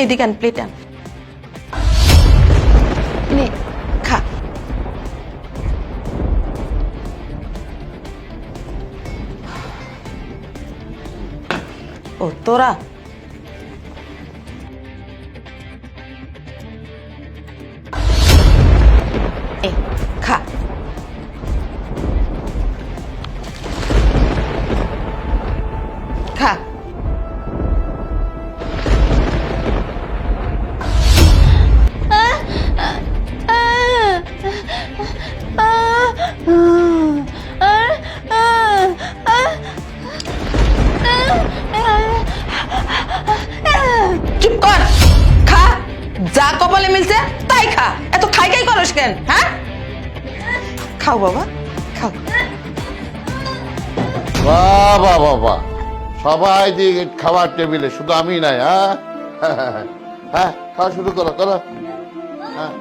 এদিকে আন প্লেট আন নে খা ও তোরা এ খা কপালে মিলছে, তাই খা। এত খাই খাই করস কেন হ্যাঁ? খাও বাবা খাও। বাবা বাবা। সবাই দিয়ে খাবার টেবিলে, শুধু আমি নাই হ্যাঁ হ্যাঁ খাওয়া শুরু করো করো। হ্যাঁ।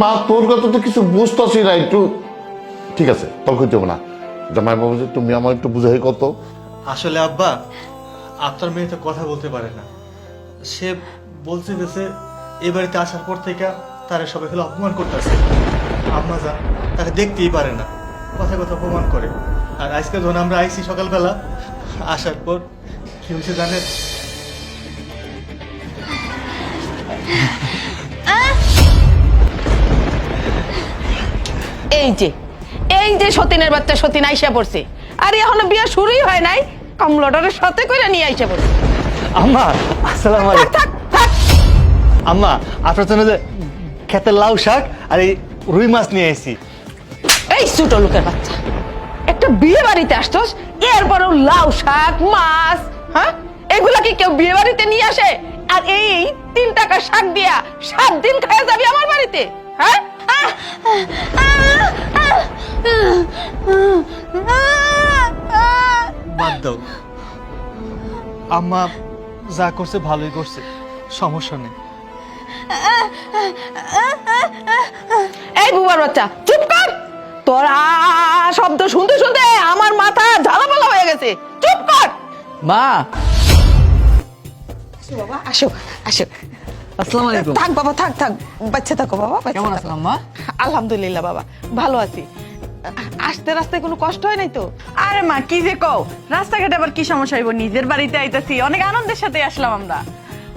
মা, তোর কথা তো কিছু বুঝতেছি না, একটু। ঠিক আছে তর্ক হবে না। জামাই বাবু তুমি আমার একটু বুঝাই কত। আসলে আব্বা, আপনার মেয়ে তো কথা বলতে পারে না। সে বলছে গেছে এ বাড়িতে আসার পর থেকে তারা সবাই হলো অপমান করতেছে। আম্মা যা, তাকে দেখতেই পারে না। কথা কথা অপমান করে। আর আজকে যখন আমরা আইসি সকালবেলা, আসার পর কি হয়েছে জানেন এই যে এই যে সতীনের বাচ্চা সতীন আইসা পড়ছে। আর এখনও বিয়ে শুরুই হয় নাই কমলটারের সাথে করে নিয়ে আইসা পড়ছে। আম্মা আসসালাম থাক থাক থাক। আম্মা আপনার জন্য যে খেতে লাউ শাক আর এই রুই মাছ নিয়ে এসেছি এই ছোট লোকের বাচ্চা একটা বিয়ে বাড়িতে আসছস এরপরেও লাউ শাক মাছ হ্যাঁ? এগুলা কি কেউ বিয়ে বাড়িতে নিয়ে আসে? আর এই তিন টাকা শাক দিয়া সাত দিন খাওয়া যাবি আমার বাড়িতে হ্যাঁ? বাদ দাও। আম্মা যা করছে ভালোই করছে সমস্যা নেই। এই বুবার বাচ্চা চুপ কর। তোর আ শব্দ শুনতে শুনতে আমার মাথা ঝালাপালা হয়ে গেছে। চুপ কর। মা। আসো বাবা আসো আসো। আসসালামু আলাইকুম। থাক বাবা থাক থাক। বাচ্চা থাকো বাবা কেমন। আছেন আম্মা? আলহামদুলিল্লাহ বাবা ভালো আছি। আসতে রাস্তায় কোনো কষ্ট হয় নাই তো? আরে মা কি যে কও। রাস্তাঘাটে আবার কি সমস্যা হইব? নিজের বাড়িতে আইতাছি। অনেক আনন্দের সাথে আসলাম আমরা।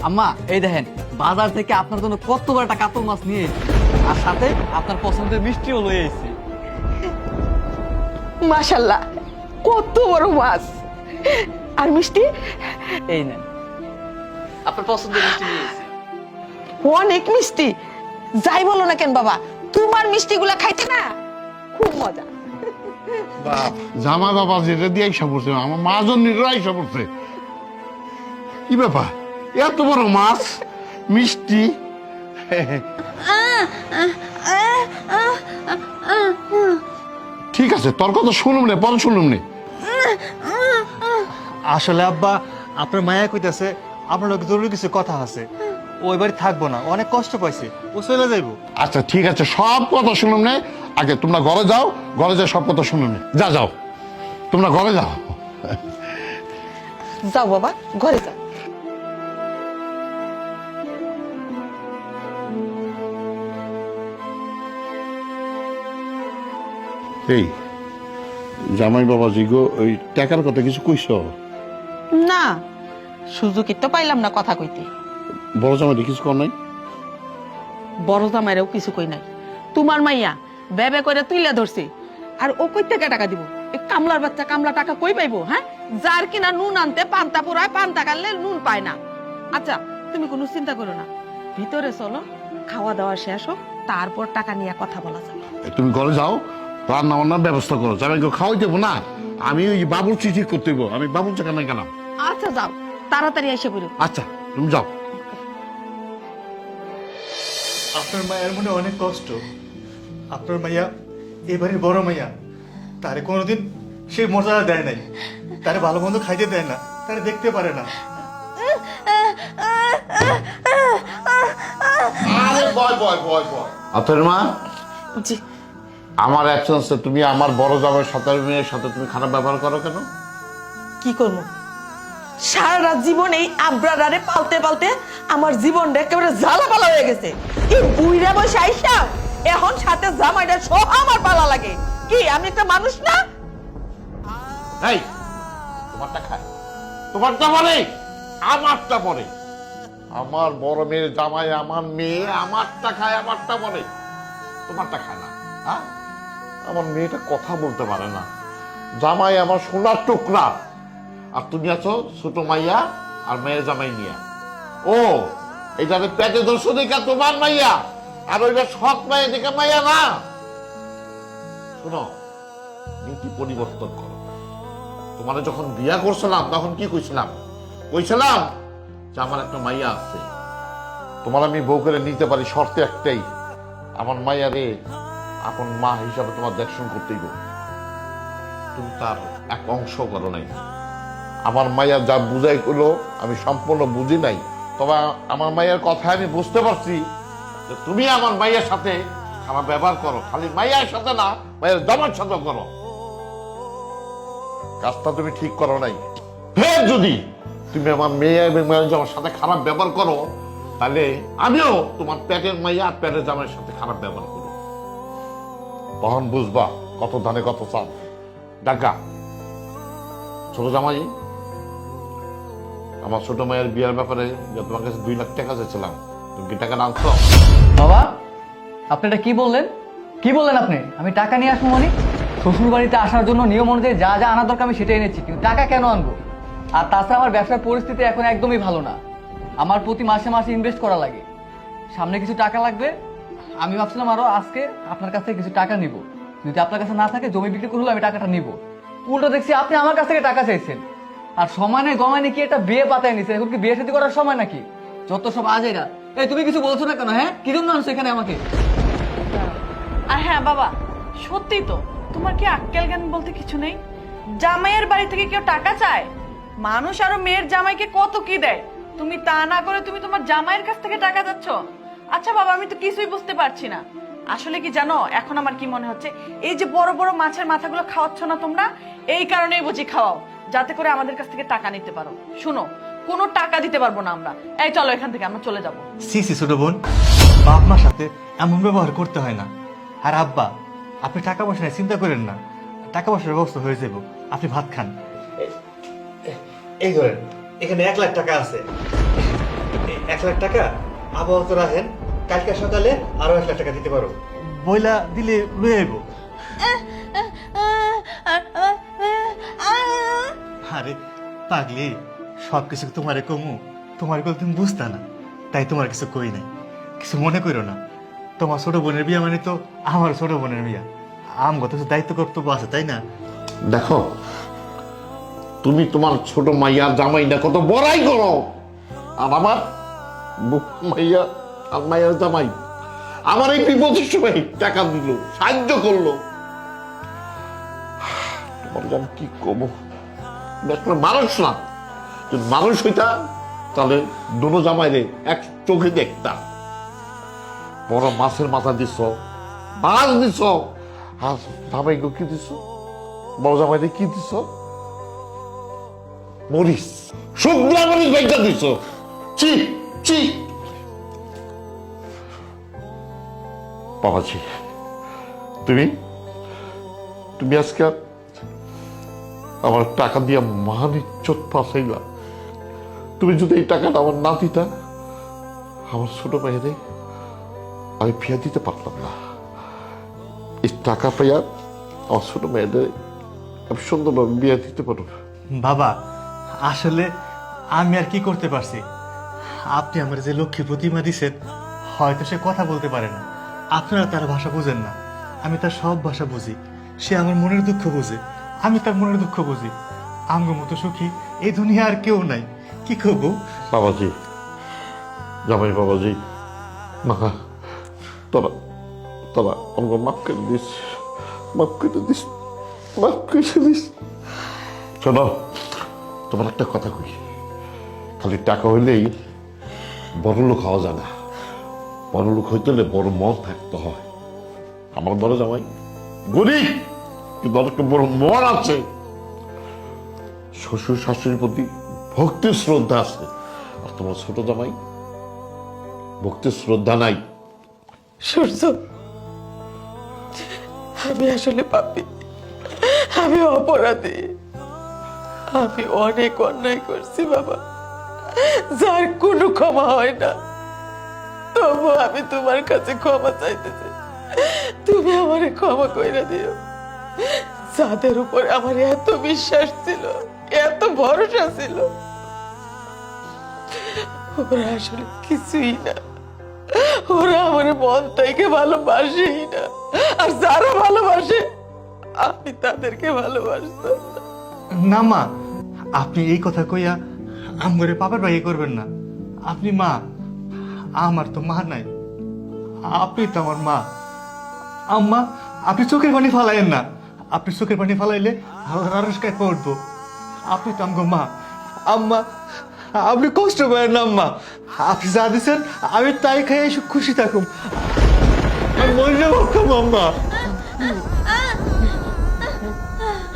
আম্মা এই দেখেন বাজার থেকে আপনার জন্য কত বড় একটা কাতল মাছ নিয়ে আর সাথে আপনার পছন্দের মিষ্টিও লয়ে এসেছি। মাশাল্লাহ কত বড় মাছ। আর মিষ্টি? এই নেন। আপনার পছন্দের মিষ্টি নিয়ে এসেছি। অনেক মিষ্টি। যাই বলো না কেন বাবা তোমার মিষ্টিগুলা খাইতে না? খুব মজা। জামাই বাবা যেটা দিয়ে আইসা পড়ছে আমার মা জন্যেরও আইসা পড়ছে। কি ব্যাপার? এত বড় মাছ মিষ্টি? ঠিক আছে তোর কথা শুনুম নে পরে শুনুম নে। আসলে আব্বা আপনার মায়া কইতাছে আপনার লোক জরুরি কিছু কথা আছে। ও বাড়ি থাকব না। অনেক কষ্ট পাইছে। ও চলে যাইবো। আচ্ছা ঠিক আছে সব কথা শুনুম নে। আগে তোমরা ঘরে যাও ঘরে যাও সব কথা শুনুন নে। যা যাও। তোমরা ঘরে যাও। যাও বাবা ঘরে যাও। এই জামাই বাবা জিগো ওই টাকার কথা কিছু কইছ? না সুযোগই তো পাইলাম না কথা কইতে। বড় জামাই কিছু কর নাই? বড় জামাইরাও কিছু কই নাই। তোমার মাইয়া বেবে করে তুইলা ধরছে আর ও কই থেকে টাকা দিব? এ কামলার বাচ্চা কামলা টাকা কই পাইবো হ্যাঁ? যার কিনা নুন আনতে পান্তা পুরায় পান্তা কাটলে নুন পায় না। আচ্ছা তুমি কোনো চিন্তা করো না। ভিতরে চলো খাওয়া দাওয়া শেষ হোক তারপর টাকা নিয়ে কথা বলা যাবে। তুমি ঘরে যাও রান্না বান্নার ব্যবস্থা করো। জামাইকে খাওয়াই দেবো না। আমি ওই বাবুর চিঠি করতে আমি বাবুর চাকানে গেলাম আচ্ছা যাও। তাড়াতাড়ি এসে পড়ো। আচ্ছা তুমি যাও। আপনার মায়ের মনে অনেক কষ্ট। আপনার মাইয়া এবারে বড় মাইয়া। তারে কোনোদিন সে মর্যাদা দেয় নাই। তারে ভালো মন্দ খাইতে দেয় না। তারে দেখতে পারে না। বয় বয় বয় বয় আতর মা? জি। আমার অ্যাবসেন্সে তুমি আমার বড় জামাইয়ের সাথে মেয়ের সাথে তুমি খারাপ ব্যবহার করো কেন? কি করব? সারা রাত জীবন এই আব্রাডারে পালতে পালতে আমার জীবনটা একেবারে জ্বালাপালা হয়ে গেছে। এই আইসা, এখন সাথে জামাইটা সব আমার পালা লাগে। কি, আমি একটা মানুষ না? তোমারটা খায়। তোমারটা আমারটা পরে। আমার বড় মেয়ের জামাই আমার মেয়ে, আমারটা খায়, আমারটা পরে। তোমারটা খায় না হ্যাঁ? আমার মেয়েটা কথা বলতে পারে না। জামাই আমার সোনার টুকরা। আর তুমি আছো ছোট মাইয়া আর মেয়ের জামাই নিয়া ও এটাতে পেটে দোষ দেখা তোমার মাইয়া, আর ওইটা সৎ মাইয়া দেখে মাইয়া না। শোনো, নীতি পরিবর্তন করো। তোমার যখন বিয়া করছিলাম, তখন কি কইছিলাম? কইছিলাম যে আমার একটা মাইয়া আছে। তোমার আমি বউ করে নিতে পারি, শর্তে একটাই। আমার মাইয়া রে আপন মা হিসাবে তোমার দেখশন করতেই গো তুমি তার এক অংশ করো নাই। আমার মাইয়া যা বুঝাই করল আমি সম্পূর্ণ বুঝি নাই। তবে আমার মাইয়ার কথা আমি বুঝতে পারছি যে তুমি আমার মাইয়ার সাথে খারাপ ব্যবহার করো। খালি মাইয়ার সাথে না, মায়ের জামার সাথে করো। কাজটা তুমি ঠিক করো নাই। ফের যদি তুমি আমার মেয়ে এবং মেয়ের জামার সাথে খারাপ ব্যবহার করো, তাহলে আমিও তোমার পেটের মাইয়া আর পেটের জামার সাথে খারাপ ব্যবহার করো তখন বুঝবা, কত ধানে কত চাপ ডাকা, ছোট জামাই আমার ছোট মায়ের বিয়ার ব্যাপারে যে তোমার কাছে দুই লাখ টাকা চেয়েছিলাম, তুমি কি টাকা আনছো? বাবা, আপনি এটা কি বললেন? কি বললেন আপনি? আমি টাকা নিয়ে আসব মানে? শ্বশুর বাড়িতে আসার জন্য নিয়ম অনুযায়ী যা যা আনা দরকার আমি সেটাই এনেছি, কিন্তু টাকা কেন আনব? আর তাছাড়া আমার ব্যবসার পরিস্থিতি এখন একদমই ভালো না। আমার প্রতি মাসে মাসে ইনভেস্ট করা লাগে। সামনে কিছু টাকা লাগবে, আমি ভাবছিলাম আরও আজকে আপনার কাছ থেকে কিছু টাকা নিব। যদি আপনার কাছে না থাকে, জমি বিক্রি করলে আমি টাকাটা নিব। উল্টো দেখছি আপনি আমার কাছ থেকে টাকা চাইছেন। আর সমানে নেই গমায় নাকি একটা বিয়ে পাতায় নিছে? এখন কি বিয়ে শাদী করার সময় নাকি? যত সব আজেরা এই, তুমি কিছু বলছো না কেন হ্যাঁ? কি জন্য আনছো এখানে আমাকে? আর হ্যাঁ বাবা, সত্যি তো, তোমার কি আক্কেল জ্ঞান বলতে কিছু নেই? জামাইয়ের বাড়ি থেকে কেউ টাকা চায়? মানুষ আরও মেয়ের জামাইকে কত কি দেয়? তুমি তা না করে তুমি তোমার জামাইয়ের কাছ থেকে টাকা যাচ্ছ আচ্ছা বাবা, আমি তো কিছুই বুঝতে পারছি না। আসলে কি জানো, এখন আমার কি মনে হচ্ছে? এই যে বড় বড় মাছের মাথাগুলো খাওয়াচ্ছ না তোমরা, এই কারণেই বুঝি খাওয়াও। যাতে করে আমাদের কাছ থেকে টাকা নিতে পারো। শুনো কোনো টাকা দিতে পারব না আমরা। এই চলো এখান থেকে আমরা চলে যাব। সি সি ছোট বোন বাপ মার সাথে এমন ব্যবহার করতে হয় না। আর আব্বা আপনি টাকা পয়সা নিয়ে চিন্তা করেন না। টাকা পয়সার ব্যবস্থা হয়ে যাব আপনি ভাত খান। এই ধরেন এখানে এক লাখ টাকা আছে। এক লাখ টাকা আবহাওয়া তো রাখেন কালকে সকালে আরও এক লাখ টাকা দিতে পারো। বইলা দিলে লয়ে আইব আরে, পাগলি সব কিছু তোমারে কমু? তোমার কথা তুমি বুঝতা না, তাই তোমার কিছু কই নাই। কিছু মনে করো না। তোমার ছোট বোনের বিয়া মানে তো আমার ছোট বোনের বিয়া। আমগো তো দায়িত্ব কর্তব্য আছে, তাই না? দেখো, তুমি তোমার ছোট মাইয়া জামাইটা কত বড়াই করো। আর আমার মাইয়া আর মাইয়ার জামাই, আমার এই বিপদের সময় টাকা দিল, সাহায্য করল। তোমার কি করব দেখলে মানুষ না। যদি মানুষ হইতা, তাহলে দুনো জামাইরে এক চোখে দেখতাম। বড় মাছের মাথা দিছ, মাছ দিছ। আর কি দিছ? বড় জামাইরে কি দিছ? মরিস শুকনা মরিস বাইকটা দিছ। চি চি বাবাজি, তুমি? তুমি আজকে আমার টাকা দিয়ে মান ইজ্জত ফাঁসাইলা তুমি যদি এই টাকাটা আমার না দিতা, আমার ছোট মেয়েদের আমি ফিয়া দিতে পারতাম না। এই টাকা পাইয়া আমার ছোট মেয়েদের আমি সুন্দরভাবে বিয়ে দিতে পারব। বাবা, আসলে আমি আর কি করতে পারছি? আপনি আমার যে লক্ষ্মী প্রতিমা দিছেন, হয়তো সে কথা বলতে পারে না। আপনারা তার ভাষা বুঝেন না। আমি তার সব ভাষা বুঝি। সে আমার মনের দুঃখ বুঝে। আমি তার মনের দুঃখ বুঝি। আঙ্গ মতো সুখী এই দুনিয়া আর কেউ নাই। কি করব? বাবাজি, জামাই বাবাজি, মা তোরা তোরা আমাকে মাফ করে দিস, মাফ করে দিস, মাফ করে দিস। শোনো, তোমার একটা কথা কই। খালি টাকা হইলেই বড় লোক হওয়া যায় না। বড় লোক হইতে হলে বড় মন থাকতে হয়। আমার বড় জামাই গরিব। কিন্তু অনেক বড় মন আছে? শ্বশুর শাশুড়ির প্রতি ভক্তি শ্রদ্ধা আছে। আর তোমার ছোট জামাই, ভক্তি শ্রদ্ধা নাই। সূর্য, আমি আসলে পাপি। আমি অপরাধী। আমি অনেক অন্যায় করছি, বাবা। যার কোনো ক্ষমা হয় না। তবু আমি তোমার কাছে ক্ষমা চাইতেছি তুমি আমারে ক্ষমা কইরা দিও। যাদের উপর আমার এত বিশ্বাস ছিল, এত ভরসা ছিল, ওরা আসলে কিছুই না। ওরা আমার মন থেকে ভালোবাসেই না। আর যারা ভালোবাসে, আমি তাদেরকে ভালোবাসতাম না। মা, আপনি এই কথা কইয়া আমগরে পাপের বাইয়ে করবেন না। আপনি মা, আমার তো মা নাই। আপনি তো আমার মা। আম্মা, আপনি চোখের পানি ফালাইয়েন না। আপনি চোখের পানি ফালাইলে আরস্কায় পড়ব আপনি তো আমগো মা আম্মা আপনি কষ্ট পাবেন না আম্মা আপনি যা দিচ্ছেন আমি তাই খাই এসে খুশি থাকুম আমি মরে যাব আম্মা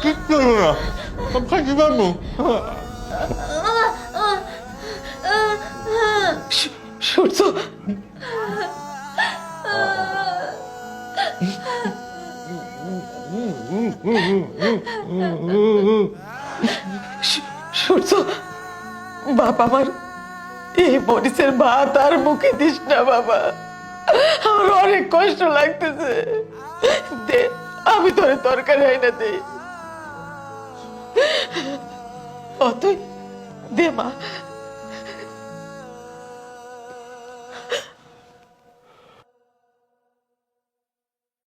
কি করব না থাকি পারব সূর্য সূর্য, বাপ আমার, এই মরিচের ভাত আর মুখে দিস না, বাবা। আমার অনেক কষ্ট লাগতেছে। দে, আমি তোরে তরকারি আইনা দেই অতই দে, মা।